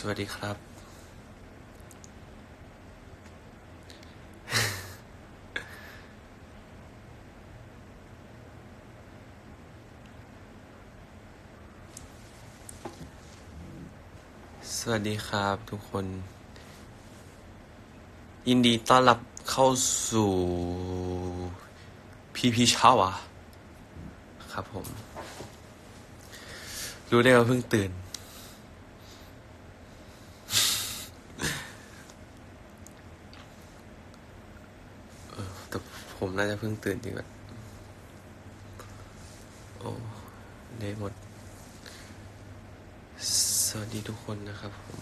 สวัสดีครับ สวัสดีครับทุกคน ยินดีต้อนรับเข้าสู่พีพีเช้าวะครับผม รู้ได้ว่าเพิ่งตื่น เออ แต่ผมน่าจะเพิ่งตื่นจริงอะโอ้ได้หมด สวัสดีทุกคนนะครับผม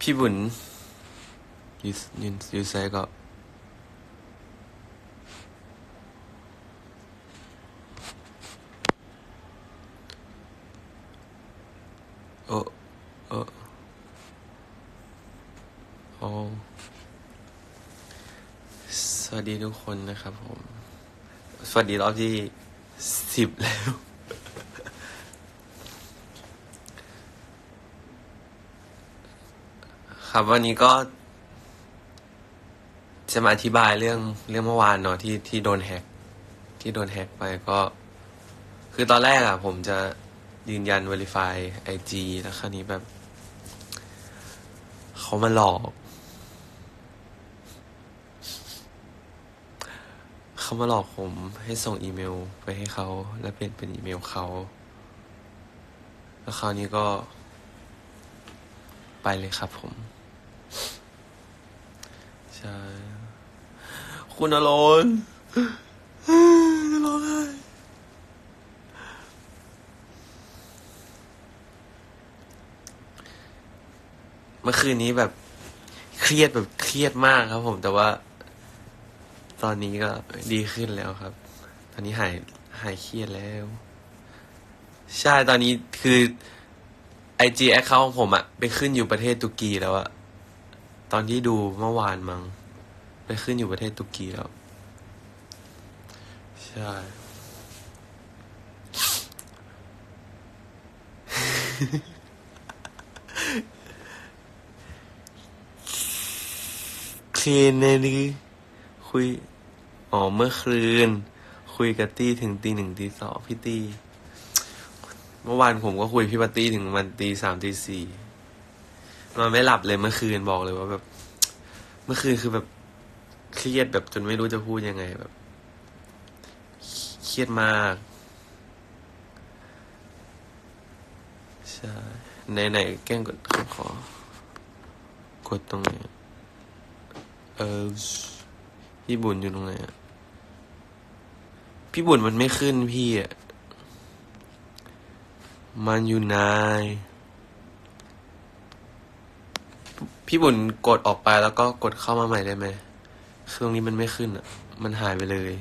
พี่บุญยูยูยูไซก็ โอ้โอ้โอสวัสดีทุกคนนะครับผม สวัสดีรอบที่สิบแล้ว ครับวันนี้ก็ จะมาอธิบายเรื่องเรื่องเมื่อวานเนาะที่ที่โดนแฮกที่โดนแฮกไปก็ คือตอนแรกอะผมจะ ยืนยัน Verify IG แล้วคราวนี้แบบ เขามาหลอก เขามาหลอกผมให้ส่งอีเมลไปให้เขา แล้วเปลี่ยนเป็นอีเมลเขา แล้วคราวนี้ก็ ไปเลยครับผม ใช่ คุณอรนจะร้องไห้ มื่อคืนนี้แบบเครียดแบบเครียดมากครับ ผมแต่ว่า ตอนนี้ก็ดีขึ้นแล้วครับ ตอนนี้หายหายเครียดแล้ว ใช่ตอนนี้คือไอจีแอคเคาของผมอะไปขึ้นอยู่ประเทศตุรกีแล้วอะตอนที่ดูเมื่อวานมั้งไปขึ้นอยู่ประเทศตุรกีแล้ว ใช่ คืนเนี่ยนี่คุย อ๋อ เมื่อคืน คุยกับตี้ถึงตีหนึ่งตีสองพี่ตี้ เมื่อวานผมก็คุยพี่ปาตี้ถึงมันตีสามตีสี่มันไม่หลับเลยเมื่อคืนบอกเลยว่าแบบ เมื่อคืนคือแบบเครียดแบบจนไม่รู้จะพูดยังไงแบบเครียดมาก ใช่ไหนไหนแกล้งกดขอ กดตรงไหน เออพี่บุญอยู่ตรงไหนอะพี่บุญมันไม่ขึ้นพี่อะมันอยู่นายพี่บุญกดออกไปแล้วก็กดเข้ามาใหม่ได้ไหมคือตรงนี้มันไม่ขึ้นอะมันหายไปเลย